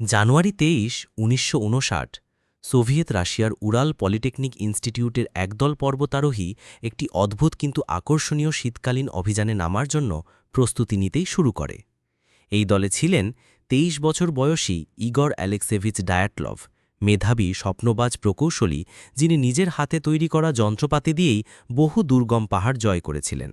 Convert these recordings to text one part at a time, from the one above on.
জানুয়ারি তেইশ, উনিশশো সোভিয়েত রাশিয়ার উরাল পলিটেকনিক ইনস্টিটিউটের একদল পর্বতারোহী একটি অদ্ভুত কিন্তু আকর্ষণীয় শীতকালীন অভিযানে নামার জন্য প্রস্তুতি নিতেই শুরু করে। এই দলে ছিলেন ২৩ বছর বয়সী ইগর অ্যালেক্সেভিচ ডায়াটলভ, মেধাবী, স্বপ্নবাজ, প্রকৌশলী, যিনি নিজের হাতে তৈরি করা যন্ত্রপাতি দিয়েই বহু দুর্গম পাহাড় জয় করেছিলেন।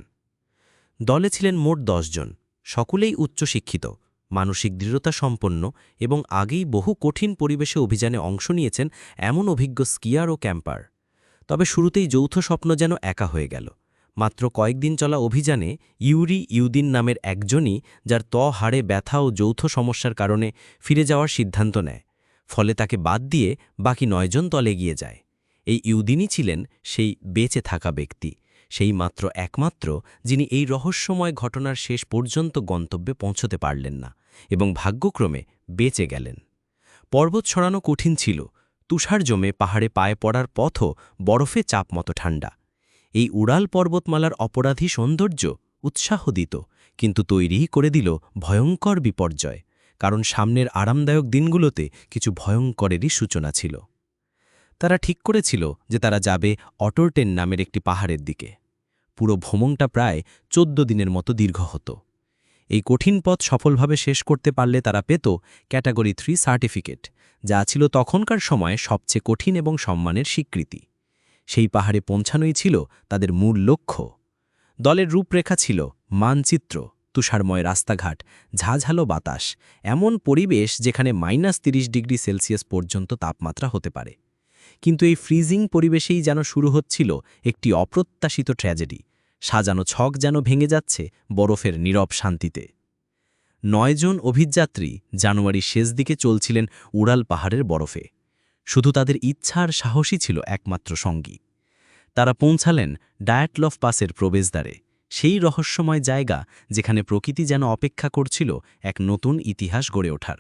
দলে ছিলেন মোট জন, সকলেই উচ্চশিক্ষিত মানসিক দৃঢ়তা সম্পন্ন এবং আগেই বহু কঠিন পরিবেশে অভিযানে অংশ নিয়েছেন এমন অভিজ্ঞ স্কিয়ার ও ক্যাম্পার। তবে শুরুতেই যৌথ স্বপ্ন যেন একা হয়ে গেল। মাত্র কয়েকদিন চলা অভিযানে ইউরি ইউদিন নামের একজনই, যার ত হাড়ে ব্যথা ও যৌথ সমস্যার কারণে ফিরে যাওয়ার সিদ্ধান্ত নেয়। ফলে তাকে বাদ দিয়ে বাকি নয়জন তলে গিয়ে যায়। এই ইউদিনই ছিলেন সেই বেঁচে থাকা ব্যক্তি। সেই মাত্র একমাত্র যিনি এই রহস্যময় ঘটনার শেষ পর্যন্ত গন্তব্যে পৌঁছতে পারলেন না এবং ভাগ্যক্রমে বেঁচে গেলেন। পর্বত সরানো কঠিন ছিল, তুষার জমে পাহাড়ে পায়ে পড়ার পথও বরফে চাপ মতো ঠান্ডা এই উড়াল পর্বতমালার অপরাধী সৌন্দর্য উৎসাহ দিত কিন্তু তৈরিই করে দিল ভয়ঙ্কর বিপর্যয়, কারণ সামনের আরামদায়ক দিনগুলোতে কিছু ভয়ঙ্করেরই সূচনা ছিল। তারা ঠিক করেছিল যে তারা যাবে অটোরটেন নামের একটি পাহাড়ের দিকে। পুরো ভ্রমণটা প্রায় চোদ্দ দিনের মতো দীর্ঘ হতো। এই কঠিন পথ সফলভাবে শেষ করতে পারলে তারা পেত ক্যাটাগরি থ্রি সার্টিফিকেট, যা ছিল তখনকার সময়ে সবচেয়ে কঠিন এবং সম্মানের স্বীকৃতি। সেই পাহাড়ে পৌঁছানোই ছিল তাদের মূল লক্ষ্য। দলের রূপরেখা ছিল মানচিত্র, তুষারময় রাস্তাঘাট, ঝাঝালো বাতাস, এমন পরিবেশ যেখানে মাইনাস তিরিশ ডিগ্রি সেলসিয়াস পর্যন্ত তাপমাত্রা হতে পারে। কিন্তু এই ফ্রিজিং পরিবেশেই যেন শুরু হচ্ছিল একটি অপ্রত্যাশিত ট্র্যাজেডি সাজানো ছক যেন ভেঙে যাচ্ছে বরফের নীরব শান্তিতে। নয়জন অভিযাত্রী জানুয়ারির শেষ দিকে চলছিলেন উড়াল পাহাড়ের বরফে। শুধু তাদের ইচ্ছা আর সাহসী ছিল একমাত্র সঙ্গী। তারা পৌঁছালেন ডায়াটলফ পাসের প্রবেশদ্বারে, সেই রহস্যময় জায়গা যেখানে প্রকৃতি যেন অপেক্ষা করছিল এক নতুন ইতিহাস গড়ে ওঠার।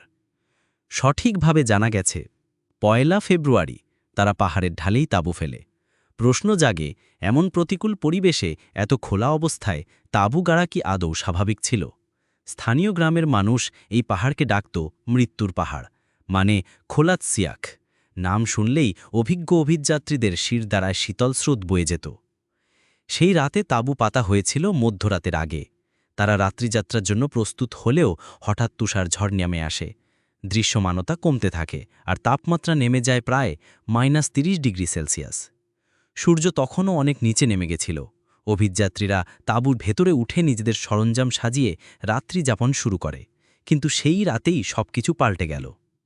সঠিকভাবে জানা গেছে, পয়লা ফেব্রুয়ারি তারা পাহাড়ের ঢালেই তাঁবু ফেলে। প্রশ্ন জাগে, এমন প্রতিকূল পরিবেশে এত খোলা অবস্থায় তাঁবু গাড়া কি আদৌ স্বাভাবিক ছিল? স্থানীয় গ্রামের মানুষ এই পাহাড়কে ডাকত মৃত্যুর পাহাড় মানে খোলাত সিয়াক। নাম শুনলেই অভিজ্ঞ অভিযাত্রীদের শির দ্বারায় শীতল স্রোত বয়ে যেত। সেই রাতে তাঁবু পাতা হয়েছিল মধ্যরাতের আগে। তারা রাত্রিযাত্রার জন্য প্রস্তুত হলেও হঠাৎ তুষার ঝড় নেমে আসে। দৃশ্যমানতা কমতে থাকে আর তাপমাত্রা নেমে যায় প্রায় মাইনাস তিরিশ ডিগ্রি সেলসিয়াস। সূর্য তখনও অনেক নিচে নেমে গেছিল। অভিযাত্রীরা তাঁবুর ভেতরে উঠে নিজেদের সরঞ্জাম সাজিয়ে রাত্রি যাপন শুরু করে। কিন্তু সেই রাতেই সবকিছু পাল্টে গেল।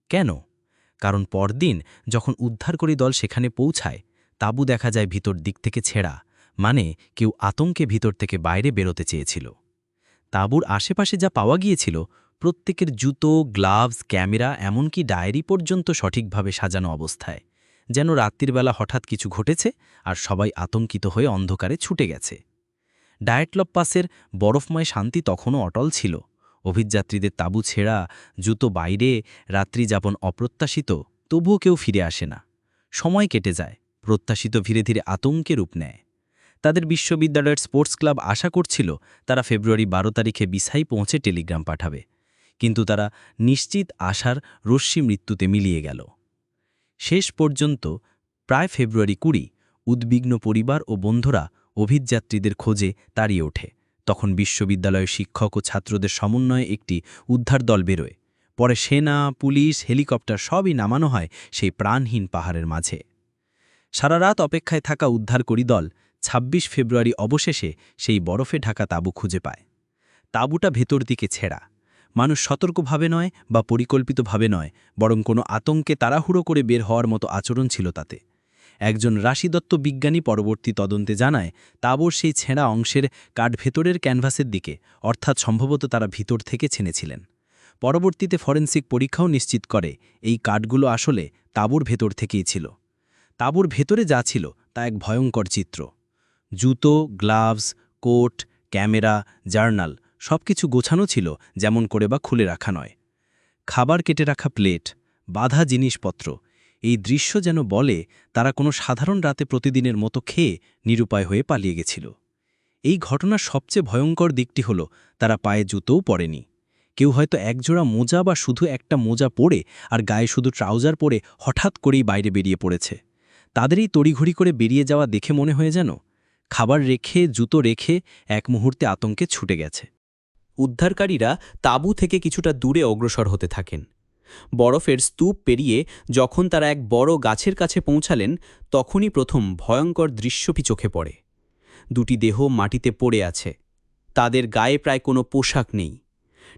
কেন? কারণ পরদিন যখন উদ্ধারকরী দল সেখানে পৌঁছায়, তাঁবু দেখা যায় ভিতর দিক থেকে ছেঁড়া মানে কেউ আতঙ্কে ভিতর থেকে বাইরে বেরোতে চেয়েছিল। তাঁবুর আশেপাশে যা পাওয়া গিয়েছিল প্রত্যেকের জুতো, গ্লাভস, ক্যামেরা, এমনকি ডায়েরি পর্যন্ত সঠিকভাবে সাজানো অবস্থায়। যেন রাত্রিবেলা হঠাৎ কিছু ঘটেছে আর সবাই আতঙ্কিত হয়ে অন্ধকারে ছুটে গেছে। ডায়েটলপ পাসের বরফময় শান্তি তখনও অটল ছিল। অভিযাত্রীদের তাবু ছেঁড়া, জুতো বাইরে, রাত্রি যাপন অপ্রত্যাশিত, তবুও কেউ ফিরে আসে না। সময় কেটে যায়, প্রত্যাশিত ধীরে ধীরে আতঙ্কে রূপ নেয়। তাদের বিশ্ববিদ্যালয়ের স্পোর্টস ক্লাব আশা করছিল তারা ফেব্রুয়ারি বারো তারিখে বিসাই পৌঁছে টেলিগ্রাম পাঠাবে। কিন্তু তারা নিশ্চিত আশার রশ্মি মৃত্যুতে মিলিয়ে গেল। শেষ পর্যন্ত প্রায় ফেব্রুয়ারি কুড়ি উদ্বিগ্ন পরিবার ও বন্ধুরা অভিযাত্রীদের খোঁজে তাড়িয়ে ওঠে। তখন বিশ্ববিদ্যালয়ের শিক্ষক ও ছাত্রদের সমন্বয়ে একটি উদ্ধার দল বেরোয়। পরে সেনা, পুলিশ, হেলিকপ্টার সবই নামানো হয় সেই প্রাণহীন পাহাড়ের মাঝে। সারা রাত অপেক্ষায় থাকা উদ্ধারকরী দল ২৬ ফেব্রুয়ারি অবশেষে সেই বরফে ঢাকা তাঁবু খুঁজে পায়। তাঁবুটা ভেতর দিকে ছেঁড়া। মানুষ সতর্কভাবে নয় বা পরিকল্পিতভাবে নয়, বরং কোনো আতঙ্কে তাড়াহুড়ো করে বের হওয়ার মতো আচরণ ছিল তাতে। একজন রাশিদত্ত বিজ্ঞানী পরবর্তী তদন্তে জানায়, তাবর সেই ছেঁড়া অংশের কাঠ ভেতরের ক্যানভাসের দিকে, অর্থাৎ সম্ভবত তারা ভিতর থেকে ছেনেছিলেন পরবর্তীতে ফরেন্সিক পরীক্ষাও নিশ্চিত করে, এই কাঠগুলো আসলে তাবুর ভেতর থেকেই ছিল। তাবুর ভেতরে যা ছিল তা এক ভয়ঙ্কর চিত্র। জুতো, গ্লাভস, কোট, ক্যামেরা, জার্নাল সব কিছু গোছানো ছিল যেমন করে বা খুলে রাখা নয়। খাবার কেটে রাখা প্লেট, বাধা জিনিসপত্র, এই দৃশ্য যেন বলে তারা কোনো সাধারণ রাতে প্রতিদিনের মতো খেয়ে নিরুপায় হয়ে পালিয়ে গেছিল। এই ঘটনার সবচেয়ে ভয়ঙ্কর দিকটি হল তারা পায়ে জুতোও পড়েনি কেউ হয়তো একজোড়া মোজা বা শুধু একটা মোজা পরে আর গায়ে শুধু ট্রাউজার পরে হঠাৎ করেই বাইরে বেরিয়ে পড়েছে। তাদেরই তড়িঘড়ি করে বেরিয়ে যাওয়া দেখে মনে হয়ে যেন খাবার রেখে, জুতো রেখে এক মুহূর্তে আতঙ্কে ছুটে গেছে। উদ্ধারকারীরা তাঁবু থেকে কিছুটা দূরে অগ্রসর হতে থাকেন। বরফের স্তূপ পেরিয়ে যখন তারা এক বড় গাছের কাছে পৌঁছালেন, তখনই প্রথম ভয়ঙ্কর দৃশ্যটি চোখে পড়ে। দুটি দেহ মাটিতে পড়ে আছে। তাদের গায়ে প্রায় কোনো পোশাক নেই।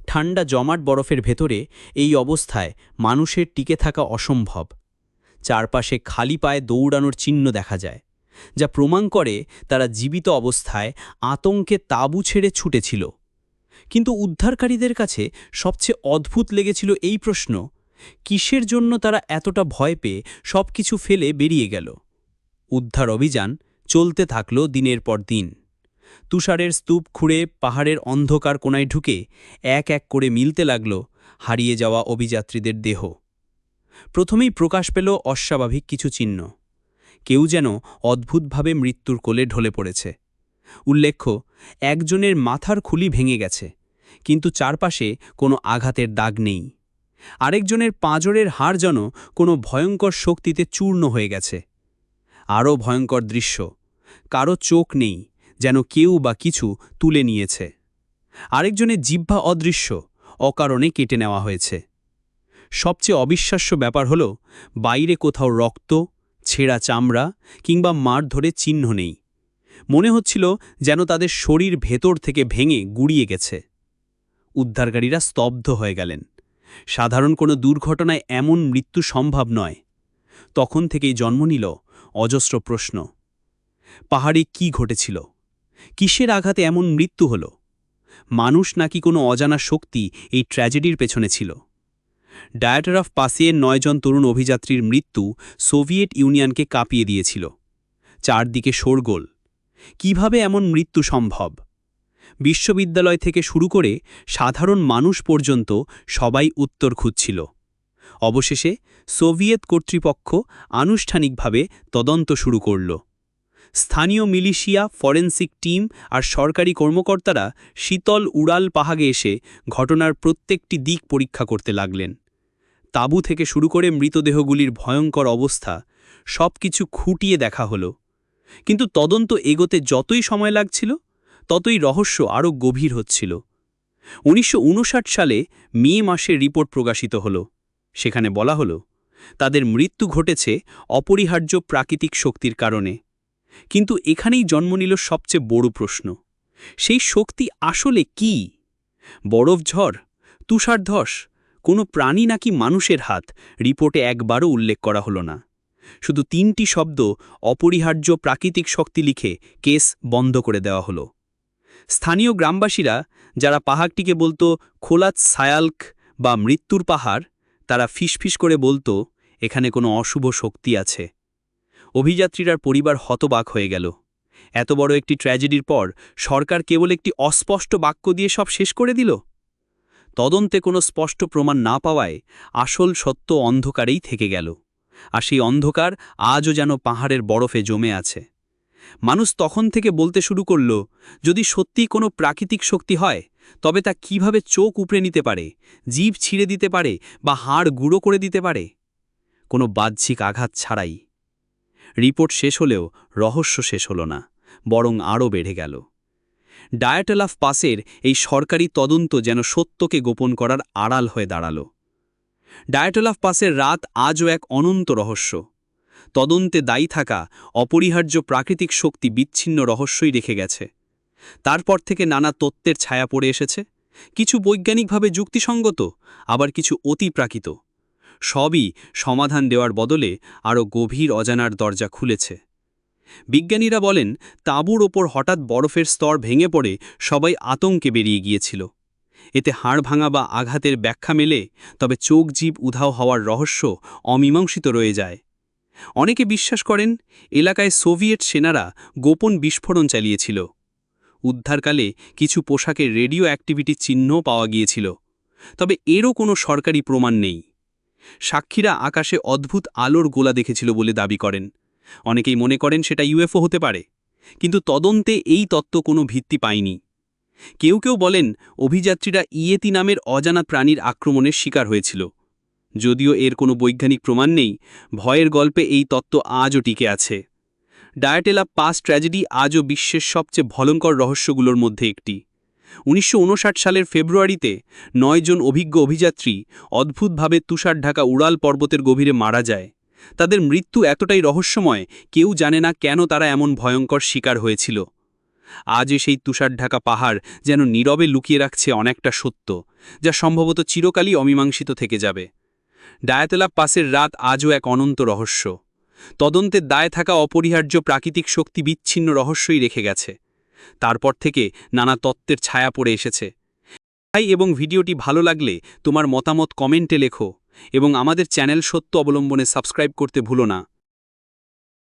ঠান্ডা জমাট বরফের ভেতরে এই অবস্থায় মানুষের টিকে থাকা অসম্ভব। চারপাশে খালি পায়ে দৌড়ানোর চিহ্ন দেখা যায়, যা প্রমাণ করে তারা জীবিত অবস্থায় আতঙ্কে তাঁবু ছেড়ে ছুটেছিল। কিন্তু উদ্ধারকারীদের কাছে সবচেয়ে অদ্ভুত লেগেছিল এই প্রশ্ন, কিসের জন্য তারা এতটা ভয় পেয়ে সব কিছু ফেলে বেরিয়ে গেল? উদ্ধার অভিযান চলতে থাকল দিনের পর দিন। তুষারের স্তূপ খুঁড়ে পাহাড়ের অন্ধকার কোনায় ঢুকে এক এক করে মিলতে লাগল হারিয়ে যাওয়া অভিযাত্রীদের দেহ। প্রথমেই প্রকাশ পেল অস্বাভাবিক কিছু চিহ্ন। কেউ যেন অদ্ভুতভাবে মৃত্যুর কোলে ঢলে পড়েছে। উল্লেখ্য, একজনের মাথার খুলি ভেঙে গেছে। কিন্তু চারপাশে কোনো আঘাতের দাগ নেই। আরেকজনের পাঁজরের হাড় যেন কোনো ভয়ঙ্কর শক্তিতে চূর্ণ হয়ে গেছে। আরও ভয়ঙ্কর দৃশ্য। কারও চোখ নেই, যেন কেউ বা কিছু তুলে নিয়েছে। আরেকজনের জিহ্বা অদৃশ্য, অকারণে কেটে নেওয়া হয়েছে। সবচেয়ে অবিশ্বাস্য ব্যাপার হল, বাইরে কোথাও রক্ত, ছেঁড়া চামড়া কিংবা মার ধরে চিহ্ন নেই। মনে হচ্ছিল যেন তাদের শরীর ভেতর থেকে ভেঙে গুড়িয়ে গেছে। উদ্ধারকারীরা স্তব্ধ হয়ে গেলেন। সাধারণ কোনো দুর্ঘটনায় এমন মৃত্যু সম্ভব নয়। তখন থেকেই জন্ম নিল অজস্র প্রশ্ন। পাহাড়ে কি ঘটেছিল? কিসের আঘাতে এমন মৃত্যু হল? মানুষ নাকি কোনো অজানা শক্তি এই ট্র্যাজেডির পেছনে ছিল? ডায়াটার অফ পাসিয়ের নয়জন তরুণ অভিযাত্রীর মৃত্যু সোভিয়েট ইউনিয়নকে কাঁপিয়ে দিয়েছিল। চারদিকে শোরগোল। কীভাবে এমন মৃত্যু সম্ভব? বিশ্ববিদ্যালয় থেকে শুরু করে সাধারণ মানুষ পর্যন্ত সবাই উত্তর খুঁজছিল। অবশেষে সোভিয়েত কর্তৃপক্ষ আনুষ্ঠানিকভাবে তদন্ত শুরু করল। স্থানীয় মিলিশিয়া, ফরেন্সিক টিম আর সরকারি কর্মকর্তারা শীতল উড়াল পাহাগে এসে ঘটনার প্রত্যেকটি দিক পরীক্ষা করতে লাগলেন। তাঁবু থেকে শুরু করে মৃতদেহগুলির ভয়ঙ্কর অবস্থা সব কিছু খুঁটিয়ে দেখা হলো। কিন্তু তদন্ত এগোতে যতই সময় লাগছিল ততই রহস্য আরও গভীর হচ্ছিল। উনিশশো উনষাট সালে মে মাসে রিপোর্ট প্রকাশিত হল। সেখানে বলা হলো, তাদের মৃত্যু ঘটেছে অপরিহার্য প্রাকৃতিক শক্তির কারণে। কিন্তু এখানেই জন্ম নিল সবচেয়ে বড় প্রশ্ন, সেই শক্তি আসলে কি? বরফ ঝড় তুষারধস কোনো প্রাণী নাকি মানুষের হাত, রিপোর্টে একবারও উল্লেখ করা হলো না। শুধু তিনটি শব্দ অপরিহার্য প্রাকৃতিক শক্তি লিখে কেস বন্ধ করে দেওয়া হলো। স্থানীয় গ্রামবাসীরা, যারা পাহাড়টিকে বলতো খোলাত সায়াল্ক বা মৃত্যুর পাহাড়, তারা ফিসফিস করে বলতো, এখানে কোনো অশুভ শক্তি আছে। অভিযাত্রীরার পরিবার হতবাক হয়ে গেল। এত বড় একটি ট্র্যাজেডির পর সরকার কেবল একটি অস্পষ্ট বাক্য দিয়ে সব শেষ করে দিল। তদন্তে কোনো স্পষ্ট প্রমাণ না পাওয়ায় আসল সত্য অন্ধকারেই থেকে গেল। আর সেই অন্ধকার আজও যেন পাহাড়ের বরফে জমে আছে। মানুষ তখন থেকে বলতে শুরু করল, যদি সত্যিই কোনো প্রাকৃতিক শক্তি হয়, তবে তা কীভাবে চোখ উপড়ে নিতে পারে, জীব ছিঁড়ে দিতে পারে বা হাড় গুঁড়ো করে দিতে পারে? কোনো বাহ্যিক আঘাত ছাড়াই। রিপোর্ট শেষ হলেও রহস্য শেষ হল না, বরং আরও বেড়ে গেল। ডায়াটেলাফ পাসের এই সরকারি তদন্ত যেন সত্যকে গোপন করার আড়াল হয়ে দাঁড়াল। ডায়াটেলাফ পাসের রাত আজও এক অনন্ত রহস্য। তদন্তে দায়ী থাকা অপরিহার্য প্রাকৃতিক শক্তি বিচ্ছিন্ন রহস্যই রেখে গেছে। তারপর থেকে নানা তত্ত্বের ছায়া পড়ে এসেছে। কিছু বৈজ্ঞানিকভাবে যুক্তিসঙ্গত, আবার কিছু অতিপ্রাকৃত। সবই সমাধান দেওয়ার বদলে আরও গভীর অজানার দরজা খুলেছে। বিজ্ঞানীরা বলেন, তাঁবুর ওপর হঠাৎ বরফের স্তর ভেঙে পড়ে সবাই আতঙ্কে বেরিয়ে গিয়েছিল। এতে হাড় ভাঙা বা আঘাতের ব্যাখ্যা মেলে, তবে চোখ জীব উধাও হওয়ার রহস্য অমীমাংসিত রয়ে যায়। অনেকে বিশ্বাস করেন, এলাকায় সোভিয়েট সেনারা গোপন বিস্ফোরণ চালিয়েছিল। উদ্ধারকালে কিছু পোশাকের রেডিও অ্যাক্টিভিটির চিহ্নও পাওয়া গিয়েছিল। তবে এরও কোনো সরকারি প্রমাণ নেই। সাক্ষীরা আকাশে অদ্ভুত আলোর গোলা দেখেছিল বলে দাবি করেন। অনেকেই মনে করেন সেটা ইউএফও হতে পারে। কিন্তু তদন্তে এই তত্ত্ব কোনো ভিত্তি পায়নি। কেউ কেউ বলেন, অভিযাত্রীরা ইয়েতি নামের অজানা প্রাণীর আক্রমণের শিকার হয়েছিল। যদিও এর কোনো বৈজ্ঞানিক প্রমাণ নেই, ভয়ের গল্পে এই তত্ত্ব আজও টিকে আছে। ডায়াটেলা পাস ট্র্যাজেডি আজও বিশ্বের সবচেয়ে ভয়ঙ্কর রহস্যগুলোর মধ্যে একটি। উনিশশো ঊনষাট সালের ফেব্রুয়ারিতে নয়জন অভিজ্ঞ অভিযাত্রী অদ্ভুতভাবে তুষার ঢাকা উড়াল পর্বতের গভীরে মারা যায়। তাদের মৃত্যু এতটাই রহস্যময়, কেউ জানে না কেন তারা এমন ভয়ঙ্কর শিকার হয়েছিল। আজও সেই তুষার ঢাকা পাহাড় যেন নীরবে লুকিয়ে রাখছে অনেকটা সত্য, যা সম্ভবত চিরকালই অমীমাংসিত থেকে যাবে। ডায়াতেলা পাসের রাত আজও এক অনন্ত রহস্য। তদন্তের দায় থাকা অপরিহার্য প্রাকৃতিক শক্তি বিচ্ছিন্ন রহস্যই রেখে গেছে। তারপর থেকে নানা তত্ত্বের ছায়া পড়ে এসেছে। তাই এবং ভিডিওটি ভালো লাগলে তোমার মতামত কমেন্টে লেখো এবং আমাদের চ্যানেল সত্য অবলম্বনে সাবস্ক্রাইব করতে ভুলো না।